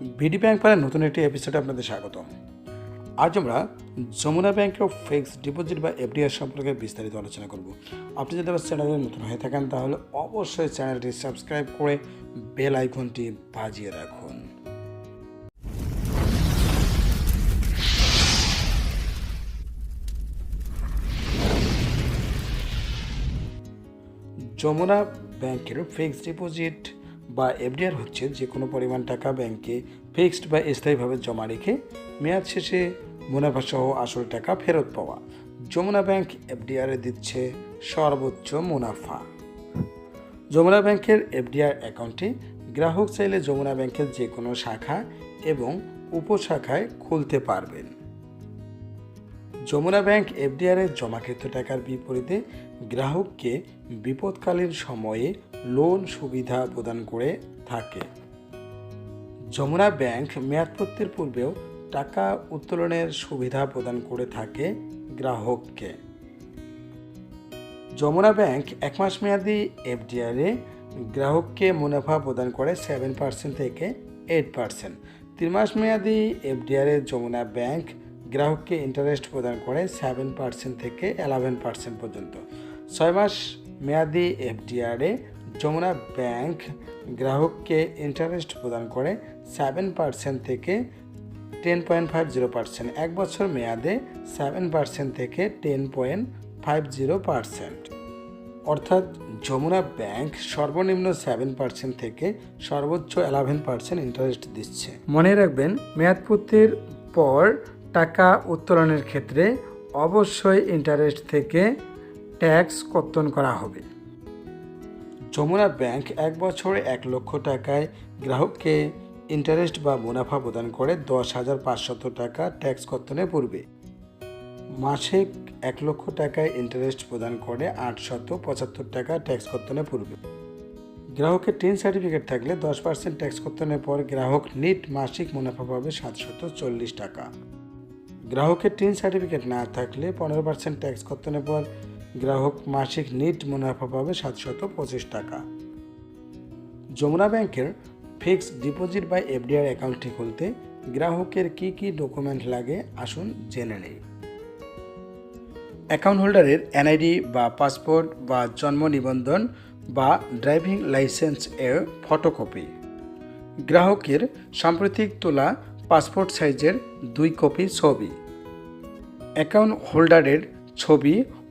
BD bank পাড়ার নতুন একটি এপিসোডে আপনাদের স্বাগত আজ আমরা যমুনা ব্যাংকের ফিক্সড ডিপোজিট বা এফডিআর সম্পর্কে বিস্তারিত আলোচনা করব। আপনি যদি আমার চ্যানেলে নতুন হয়ে থাকেন, তাহলে অবশ্যই চ্যানেলটি সাবস্ক্রাইব করে বেল আইকনটি বাজিয়ে রাখুন। যমুনা ব্যাংকের ফিক্সড ডিপোজিট বা এফডিআর হচ্ছে যে কোনো পরিমাণ টাকা ব্যাংকে ফিক্সড বা স্থায়ীভাবে জমা রেখে মেয়াদ শেষে মুনাফা সহ আসল টাকা ফেরত পাওয়া। যমুনা ব্যাংক এফডিআরে দিচ্ছে সর্বোচ্চ মুনাফা। যমুনা ব্যাংকের এফডিআর অ্যাকাউন্টে গ্রাহক চাইলে যমুনা ব্যাংকের যে কোনো শাখা এবং উপশাখায় খুলতে পারবেন। যমুনা ব্যাংক এফডিআর এর জমাকৃত টাকার বিপরীতে গ্রাহককে বিপদকালীন সময়ে লোন সুবিধা প্রদান করে থাকে। যমুনা ব্যাংক মেয়াদপত্তির পূর্বেও টাকা উত্তোলনের সুবিধা প্রদান করে থাকে গ্রাহককে। যমুনা ব্যাংক এক মাস মেয়াদি এফডিআরে গ্রাহককে মুনাফা প্রদান করে সেভেন পার্সেন্ট থেকে এইট পার্সেন্ট। তিন মাস মেয়াদি এফডিআরে যমুনা ব্যাংক গ্রাহককে ইন্টারেস্ট প্রদান করে সেভেন পার্সেন্ট থেকে এলেভেন পার্সেন্ট পর্যন্ত। ছয় মাস মেয়াদি এফডিআরে যমুনা ব্যাংক গ্রাহককে ইন্টারেস্ট প্রদান করে সেভেন পার্সেন্ট থেকে ten point five zero percent এক বছর মেয়াদে সেভেন পার্সেন্ট থেকে ten point five zero percent অর্থাৎ যমুনা ব্যাংক সর্বনিম্ন সেভেন পার্সেন্ট থেকে সর্বোচ্চ এলেভেন পার্সেন্ট ইন্টারেস্ট দিচ্ছে। মনে রাখবেন মেয়াদপূর্তির পর টাকা উত্তোলনের ক্ষেত্রে অবশ্যই ইন্টারেস্ট থেকে ট্যাক্স কর্তন করা হবে। যমুনা ব্যাংক এক বছরে এক লক্ষ টাকায় গ্রাহককে ইন্টারেস্ট বা মুনাফা প্রদান করে দশ হাজার পাঁচশত টাকা ট্যাক্স কর্তনে পূর্বে। মাসে এক লক্ষ টাকায় ইন্টারেস্ট প্রদান করে আটশত পঁচাত্তর টাকা ট্যাক্স কর্তনে পূর্বে। গ্রাহকের টেন সার্টিফিকেট থাকলে দশ পার্সেন্ট ট্যাক্স কর্তনের পর গ্রাহক নিট মাসিক মুনাফা পাবে সাতশত চল্লিশ টাকা। গ্রাহকের টেন সার্টিফিকেট না থাকলে পনেরো পার্সেন্ট ট্যাক্স কর্তনের পর গ্রাহক মাসিক নিট মুনাফা পাবে সাতশত পঁচিশ টাকা। যমুনা ব্যাংকের ফিক্সড ডিপোজিট বা এফডিআর অ্যাকাউন্টটি খুলতে গ্রাহকের কি কি ডকুমেন্ট লাগে আসুন জেনে নেই। অ্যাকাউন্ট হোল্ডারের এনআইডি বা পাসপোর্ট বা জন্ম নিবন্ধন বা ড্রাইভিং লাইসেন্স এর ফটোকপি। গ্রাহকের সাম্প্রতিক তোলা পাসপোর্ট সাইজের দুই কপি ছবি। অ্যাকাউন্ট হোল্ডারের ছবি